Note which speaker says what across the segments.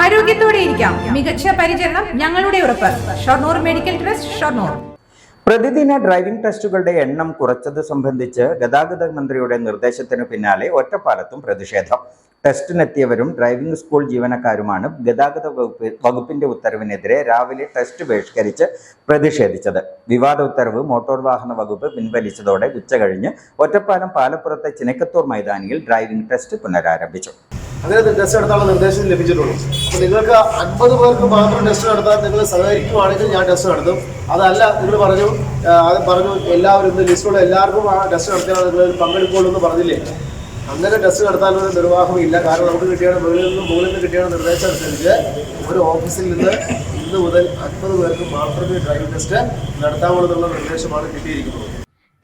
Speaker 1: ആരോഗ്യത്തോടെ ഇരിക്കാം. മികച്ച പരിചരണം ഞങ്ങളുടെ ഉറപ്പ്. Shoranur medical trust Shoranur.
Speaker 2: പ്രതിദിന ഡ്രൈവിംഗ് ടെസ്റ്റുകളുടെ എണ്ണം കുറച്ചത് സംബന്ധിച്ച് ഗതാഗത മന്ത്രിയുടെ നിർദ്ദേശത്തിന് പിന്നാലെ ഒറ്റപ്പാലത്തും പ്രതിഷേധം. ടെസ്റ്റിനെത്തിയവരും ഡ്രൈവിംഗ് സ്കൂൾ ജീവനക്കാരുമാണ് ഗതാഗത വകുപ്പ് വകുപ്പിന്റെ ഉത്തരവിനെതിരെ രാവിലെ ടെസ്റ്റ് ബഹിഷ്കരിച്ച് പ്രതിഷേധിച്ചത്. വിവാദ ഉത്തരവ് മോട്ടോർ വാഹന വകുപ്പ് പിൻവലിച്ചതോടെ ഉച്ചകഴിഞ്ഞ് ഒറ്റപ്പാലം പാലപ്പുറത്തെ ചിനക്കത്തൂർ മൈതാനിയിൽ ഡ്രൈവിംഗ് ടെസ്റ്റ് പുനരാരംഭിച്ചു.
Speaker 3: അങ്ങനെ ടെസ്റ്റ് നടത്താനുള്ള നിർദ്ദേശം ലഭിച്ചിട്ടുള്ളൂ. അപ്പോൾ നിങ്ങൾക്ക് അൻപത് പേർക്ക് മാത്രം ടെസ്റ്റ് നടത്താൻ നിങ്ങൾ സഹകരിക്കുവാണെങ്കിൽ ഞാൻ ടെസ്റ്റ് നടത്തും. അതല്ല നിങ്ങൾ പറഞ്ഞു അത് പറഞ്ഞു എല്ലാവരും ഇന്ന് ലിസ്റ്റുള്ള എല്ലാവർക്കും ആ ടെസ്റ്റ് നടത്തിയാൽ നിങ്ങൾ പങ്കെടുക്കുള്ളൂ എന്ന് പറഞ്ഞില്ലേ? അങ്ങനെ ടെസ്റ്റ് നടത്താനൊരു നിർവാഹം ഇല്ല. കാരണം നമുക്ക് കിട്ടിയാണ് മുകളിൽ നിന്ന് മുകളിൽ നിന്ന് കിട്ടിയ നിർദ്ദേശം അനുസരിച്ച് ഒരു ഓഫീസിൽ നിന്ന് ഇന്ന് മുതൽ അൻപത് പേർക്ക് മാത്രമേ ഡ്രൈവിംഗ് ടെസ്റ്റ് നടത്താവുള്ളൂ എന്നുള്ള നിർദ്ദേശമാണ് കിട്ടിയിരിക്കുന്നത്.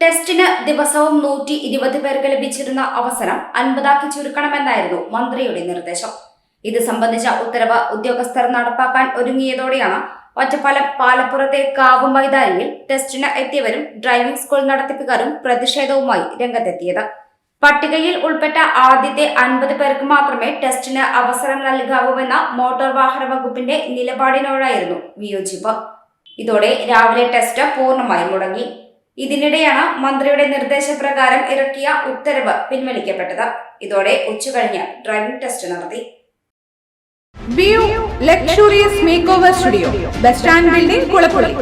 Speaker 4: ടെസ്റ്റിന് ദിവസവും നൂറ്റി ഇരുപത് പേർക്ക് ലഭിച്ചിരുന്ന അവസരം അൻപതാക്കി ചുരുക്കണമെന്നായിരുന്നു മന്ത്രിയുടെ നിർദ്ദേശം. ഇത് സംബന്ധിച്ച ഉത്തരവ് ഉദ്യോഗസ്ഥർ നടപ്പാക്കാൻ ഒരുങ്ങിയതോടെയാണ് ഒറ്റപ്പാലം പാലപ്പുറത്തെ കാവ് മൈതാനിയിൽ ടെസ്റ്റിന് എത്തിയവരും ഡ്രൈവിംഗ് സ്കൂൾ നടത്തിപ്പുകാരും പ്രതിഷേധവുമായി രംഗത്തെത്തിയത്. പട്ടികയിൽ ഉൾപ്പെട്ട ആദ്യത്തെ അൻപത് പേർക്ക് മാത്രമേ ടെസ്റ്റിന് അവസരം നൽകാവൂവെന്ന മോട്ടോർ വാഹന വകുപ്പിന്റെ നിലപാടിനോടായിരുന്നു വിയോജിപ്പ്. ഇതോടെ രാവിലെ ടെസ്റ്റ് പൂർണമായി മുടങ്ങി. ഇതിനിടെയാണ് മന്ത്രിയുടെ നിർദ്ദേശപ്രകാരം ഇറക്കിയ ഉത്തരവ് പിൻവലിക്കപ്പെട്ടത്. ഇതോടെ ഉച്ചകഴിഞ്ഞ് ഡ്രൈവിംഗ് ടെസ്റ്റ് നടത്തി.
Speaker 1: Luxurious make over studio bus stand building Kulappully